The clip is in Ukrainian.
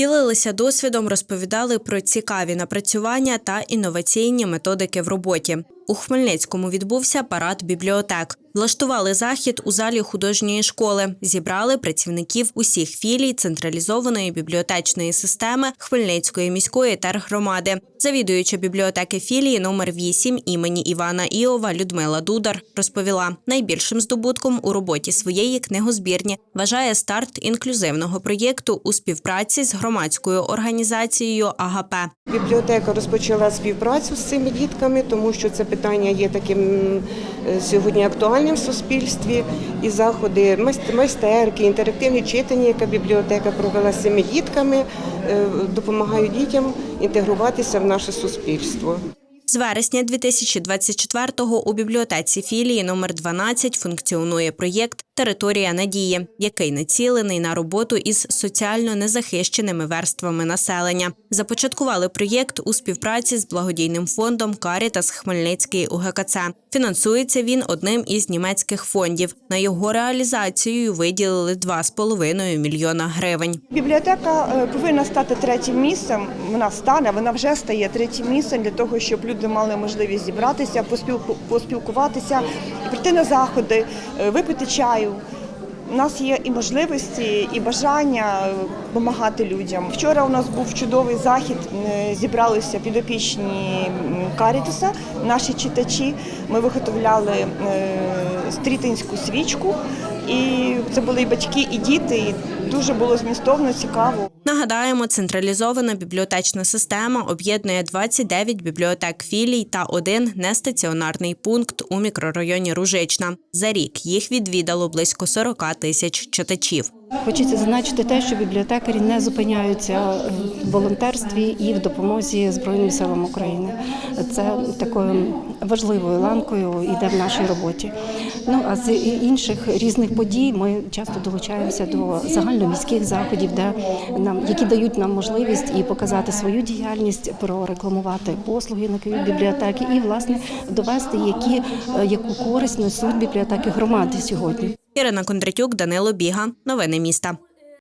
Ділилися досвідом, розповідали про цікаві напрацювання та інноваційні методики в роботі. У Хмельницькому відбувся парад бібліотек. Влаштували захід у залі художньої школи. Зібрали працівників усіх філій централізованої бібліотечної системи Хмельницької міської тергромади. Завідуюча бібліотеки філії номер 8 імені Івана Іова Людмила Дудар розповіла, найбільшим здобутком у роботі своєї книгозбірні вважає старт інклюзивного проєкту у співпраці з громадською організацією АГП. Бібліотека розпочала співпрацю з цими дітками, тому що це питання є таким сьогодні актуальним в суспільстві. І заходи майст- майстерки, інтерактивні читання, яка бібліотека провела з цими дітками, е, допомагають дітям інтегруватися в наше суспільство. З вересня 2024-го у бібліотеці філії номер 12 функціонує проєкт Територія надії, який націлений на роботу із соціально незахищеними верствами населення. Започаткували проєкт у співпраці з благодійним фондом Карітас Хмельницький УГКЦ. Фінансується він одним із німецьких фондів. На його реалізацію виділили 2,5 мільйона гривень. Бібліотека е, повинна стати третім місцем. Вона стане, вона вже стає третім місцем для того, щоб люди мали можливість зібратися, поспілку- поспілкуватися, прийти на заходи, е, випити чаю. У нас є і можливості, і бажання допомагати людям. Вчора у нас був чудовий захід. Зібралися підопічні Карітуса, наші читачі. Ми виготовляли е, стрітинську свічку, і це були і батьки, і діти. І дуже було змістовно, цікаво. Нагадаємо, централізована бібліотечна система об'єднує 29 бібліотек філій та один нестаціонарний пункт у мікрорайоні Ружична. За рік їх відвідало близько 40 тисяч читачів. Хочеться зазначити те, що бібліотекарі не зупиняються в волонтерстві і в допомозі Збройним силам України. Це такою важливою ланкою йде в нашій роботі. Ну а з інших різних подій ми часто долучаємося до загальноміських заходів, де нам які дають нам можливість і показати свою діяльність, прорекламувати послуги на Київ бібліотеки і власне довести, які яку користь несуть бібліотеки громади сьогодні. Ірина Кондратюк, Данило Біга. Новини міста.